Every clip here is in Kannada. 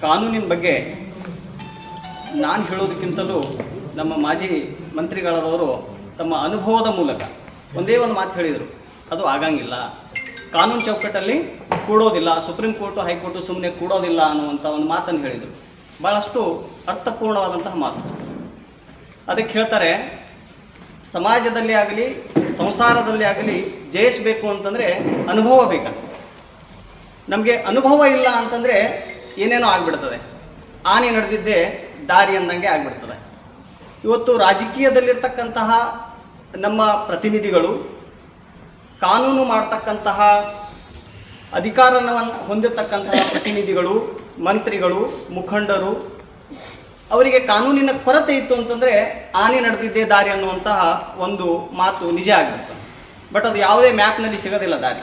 ಕಾನೂನಿನ ಬಗ್ಗೆ ನಾನು ಹೇಳೋದಕ್ಕಿಂತಲೂ ನಮ್ಮ ಮಾಜಿ ಮಂತ್ರಿಗಳಾದವರು ತಮ್ಮ ಅನುಭವದ ಮೂಲಕ ಒಂದೇ ಒಂದು ಮಾತು ಹೇಳಿದರು. ಅದು ಆಗಂಗಿಲ್ಲ. ಕಾನೂನು ಚೌಕಟ್ಟಲ್ಲಿ ಕೂಡೋದಿಲ್ಲ. ಸುಪ್ರೀಂ ಕೋರ್ಟು, ಹೈಕೋರ್ಟು ಸುಮ್ಮನೆ ಕೂಡೋದಿಲ್ಲ ಅನ್ನುವಂಥ ಒಂದು ಮಾತನ್ನು ಹೇಳಿದರು. ಭಾಳಷ್ಟು ಅರ್ಥಪೂರ್ಣವಾದಂತಹ ಮಾತು. ಅದಕ್ಕೆ ಹೇಳ್ತಾರೆ, ಸಮಾಜದಲ್ಲಿ ಆಗಲಿ, ಸಂಸಾರದಲ್ಲಿ ಆಗಲಿ ಜಯಿಸಬೇಕು ಅಂತಂದರೆ ಅನುಭವ ಬೇಕಂತ. ನಮಗೆ ಅನುಭವ ಇಲ್ಲ ಅಂತಂದರೆ ಏನೇನೋ ಆಗಿಬಿಡ್ತದೆ. ಆನೆ ನಡೆದಿದ್ದೇ ದಾರಿ ಅಂದಂಗೆ ಆಗಿಬಿಡ್ತದೆ. ಇವತ್ತು ರಾಜಕೀಯದಲ್ಲಿರ್ತಕ್ಕಂತಹ ನಮ್ಮ ಪ್ರತಿನಿಧಿಗಳು ಕಾನೂನು ಮಾಡ್ತಕ್ಕಂತಹ ಅಧಿಕಾರವನ್ನು ಹೊಂದಿರತಕ್ಕಂತಹ ಪ್ರತಿನಿಧಿಗಳು, ಮಂತ್ರಿಗಳು, ಮುಖಂಡರು, ಅವರಿಗೆ ಕಾನೂನಿನ ಕೊರತೆ ಇತ್ತು ಅಂತಂದರೆ ಆನೆ ನಡೆದಿದ್ದೇ ದಾರಿ ಅನ್ನುವಂತಹ ಒಂದು ಮಾತು ನಿಜ ಆಗಿಬಿಡ್ತದೆ. ಬಟ್ ಅದು ಯಾವುದೇ ಮ್ಯಾಪ್ನಲ್ಲಿ ಸಿಗೋದಿಲ್ಲ ದಾರಿ.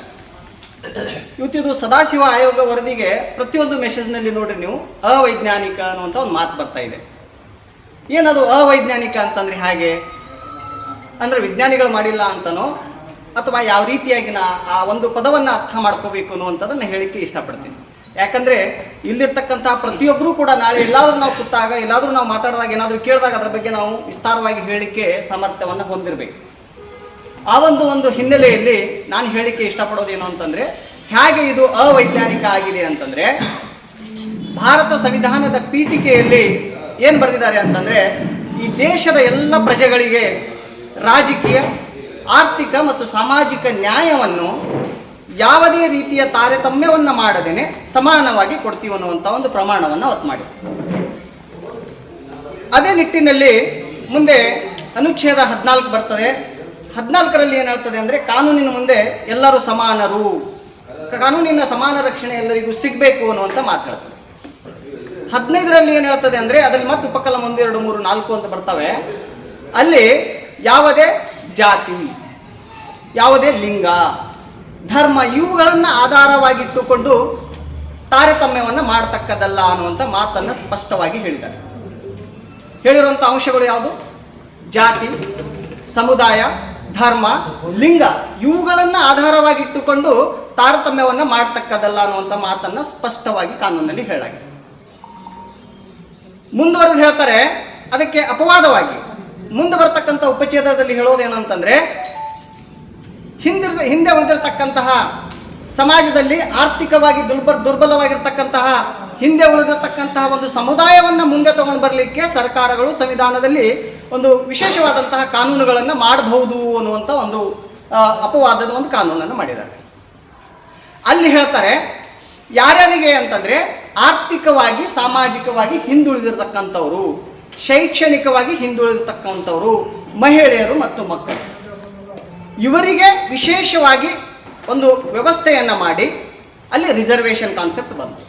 ಇವತ್ತಿದು ಸದಾಶಿವ ಆಯೋಗ ವರದಿಗೆ ಪ್ರತಿಯೊಂದು ಮೆಸೇಜ್ನಲ್ಲಿ ನೋಡ್ರಿ ನೀವು, ಅವೈಜ್ಞಾನಿಕ ಅನ್ನುವಂಥ ಒಂದು ಮಾತು ಬರ್ತಾ ಇದೆ. ಏನದು ಅವೈಜ್ಞಾನಿಕ ಅಂತಂದ್ರೆ ಹಾಗೆ? ಅಂದರೆ ವಿಜ್ಞಾನಿಗಳು ಮಾಡಿಲ್ಲ ಅಂತನೋ, ಅಥವಾ ಯಾವ ರೀತಿಯಾಗಿ ನಾ ಆ ಒಂದು ಪದವನ್ನು ಅರ್ಥ ಮಾಡ್ಕೋಬೇಕು ಅನ್ನುವಂಥದ್ದನ್ನು ಹೇಳಿಕ್ಕೆ ಇಷ್ಟಪಡ್ತೀನಿ. ಯಾಕಂದರೆ ಇಲ್ಲಿರ್ತಕ್ಕಂಥ ಪ್ರತಿಯೊಬ್ಬರೂ ಕೂಡ ನಾಳೆ ಎಲ್ಲಾದರೂ ನಾವು ಕೂತಾಗ, ಎಲ್ಲಾದರೂ ನಾವು ಮಾತಾಡಿದಾಗ, ಏನಾದರೂ ಕೇಳಿದಾಗ ಅದರ ಬಗ್ಗೆ ನಾವು ವಿಸ್ತಾರವಾಗಿ ಹೇಳಿಕೆ ಸಾಮರ್ಥ್ಯವನ್ನು ಹೊಂದಿರಬೇಕು. ಆ ಒಂದು ಒಂದು ಹಿನ್ನೆಲೆಯಲ್ಲಿ ನಾನು ಹೇಳಿಕೆ ಇಷ್ಟಪಡೋದೇನು ಅಂತಂದರೆ, ಹೇಗೆ ಇದು ಅವೈಜ್ಞಾನಿಕ ಆಗಿದೆ ಅಂತಂದರೆ, ಭಾರತ ಸಂವಿಧಾನದ ಪೀಠಿಕೆಯಲ್ಲಿ ಏನು ಬರೆದಿದ್ದಾರೆ ಅಂತಂದರೆ, ಈ ದೇಶದ ಎಲ್ಲ ಪ್ರಜೆಗಳಿಗೆ ರಾಜಕೀಯ, ಆರ್ಥಿಕ ಮತ್ತು ಸಾಮಾಜಿಕ ನ್ಯಾಯವನ್ನು ಯಾವುದೇ ರೀತಿಯ ತಾರತಮ್ಯವನ್ನು ಮಾಡದೇನೆ ಸಮಾನವಾಗಿ ಕೊಡ್ತೀವಿ ಅನ್ನುವಂಥ ಒಂದು ಪ್ರಮಾಣವನ್ನು ಅವತ್ತು ಮಾಡಿ ಅದೇ ನಿಟ್ಟಿನಲ್ಲಿ ಮುಂದೆ ಅನುಚ್ಛೇದ ಹದಿನಾಲ್ಕು ಬರ್ತದೆ. ಹದಿನಾಲ್ಕರಲ್ಲಿ ಏನು ಹೇಳ್ತದೆ ಅಂದರೆ ಕಾನೂನಿನ ಮುಂದೆ ಎಲ್ಲರೂ ಸಮಾನರು. ಕಾನೂನಿನ ಸಮಾನ ರಕ್ಷಣೆ ಎಲ್ಲರಿಗೂ ಸಿಗಬೇಕು ಅನ್ನುವಂಥ ಮಾತು ಹೇಳ್ತದೆ. ಹದಿನೈದರಲ್ಲಿ ಏನು ಹೇಳ್ತದೆ ಅಂದರೆ ಅದರಲ್ಲಿ ಮತ್ತೆ ಉಪಕಲಂ ಒಂದು, ಎರಡು, ಮೂರು, ನಾಲ್ಕು ಅಂತ ಬರ್ತವೆ. ಅಲ್ಲಿ ಯಾವುದೇ ಜಾತಿ, ಯಾವುದೇ ಲಿಂಗ, ಧರ್ಮ ಇವುಗಳನ್ನು ಆಧಾರವಾಗಿಟ್ಟುಕೊಂಡು ತಾರತಮ್ಯವನ್ನು ಮಾಡತಕ್ಕದಲ್ಲ ಅನ್ನುವಂಥ ಮಾತನ್ನು ಸ್ಪಷ್ಟವಾಗಿ ಹೇಳಿದ್ದಾರೆ. ಹೇಳಿರುವಂಥ ಅಂಶಗಳು ಯಾವುದು? ಜಾತಿ, ಸಮುದಾಯ ಧರ್ಮ, ಲಿಂಗ ಇವುಗಳನ್ನು ಆಧಾರವಾಗಿಟ್ಟುಕೊಂಡು ತಾರತಮ್ಯವನ್ನು ಮಾಡ್ತಕ್ಕದಲ್ಲ ಅನ್ನುವಂಥ ಮಾತನ್ನು ಸ್ಪಷ್ಟವಾಗಿ ಕಾನೂನಲ್ಲಿ ಹೇಳಾಗಿದೆ ಮುಂದುವರೆದು ಹೇಳ್ತಾರೆ, ಅದಕ್ಕೆ ಅಪವಾದವಾಗಿ. ಮುಂದೆ ಬರ್ತಕ್ಕಂಥ ಉಪಚ್ಛೇದದಲ್ಲಿ ಹೇಳೋದೇನಂತಂದ್ರೆ ಹಿಂದಿರ್ದ, ಹಿಂದೆ ಉಳಿದಿರ್ತಕ್ಕಂತಹ ಸಮಾಜದಲ್ಲಿ ಆರ್ಥಿಕವಾಗಿ ದುರ್ಬ, ದುರ್ಬಲವಾಗಿರ್ತಕ್ಕಂತಹ ಹಿಂದೆ ಉಳಿದಿರತಕ್ಕಂತಹ ಒಂದು ಸಮುದಾಯವನ್ನು ಮುಂದೆ ತಗೊಂಡು ಬರಲಿಕ್ಕೆ ಸರ್ಕಾರಗಳು ಸಂವಿಧಾನದಲ್ಲಿ ಒಂದು ವಿಶೇಷವಾದಂತಹ ಕಾನೂನುಗಳನ್ನು ಮಾಡಬಹುದು ಅನ್ನುವಂಥ ಒಂದು ಅಪವಾದದ ಒಂದು ಕಾನೂನನ್ನು ಮಾಡಿದ್ದಾರೆ. ಅಲ್ಲಿ ಹೇಳ್ತಾರೆ, ಯಾರ್ಯಾರಿಗೆ ಅಂತಂದ್ರೆ ಆರ್ಥಿಕವಾಗಿ, ಸಾಮಾಜಿಕವಾಗಿ ಹಿಂದುಳಿದಿರತಕ್ಕಂಥವ್ರು, ಶೈಕ್ಷಣಿಕವಾಗಿ ಹಿಂದುಳಿದಿರ್ತಕ್ಕಂಥವ್ರು, ಮಹಿಳೆಯರು ಮತ್ತು ಮಕ್ಕಳು. ಇವರಿಗೆ ವಿಶೇಷವಾಗಿ ಒಂದು ವ್ಯವಸ್ಥೆಯನ್ನು ಮಾಡಿ ಅಲ್ಲಿ ರಿಸರ್ವೇಷನ್ ಕಾನ್ಸೆಪ್ಟ್ ಬಂತು.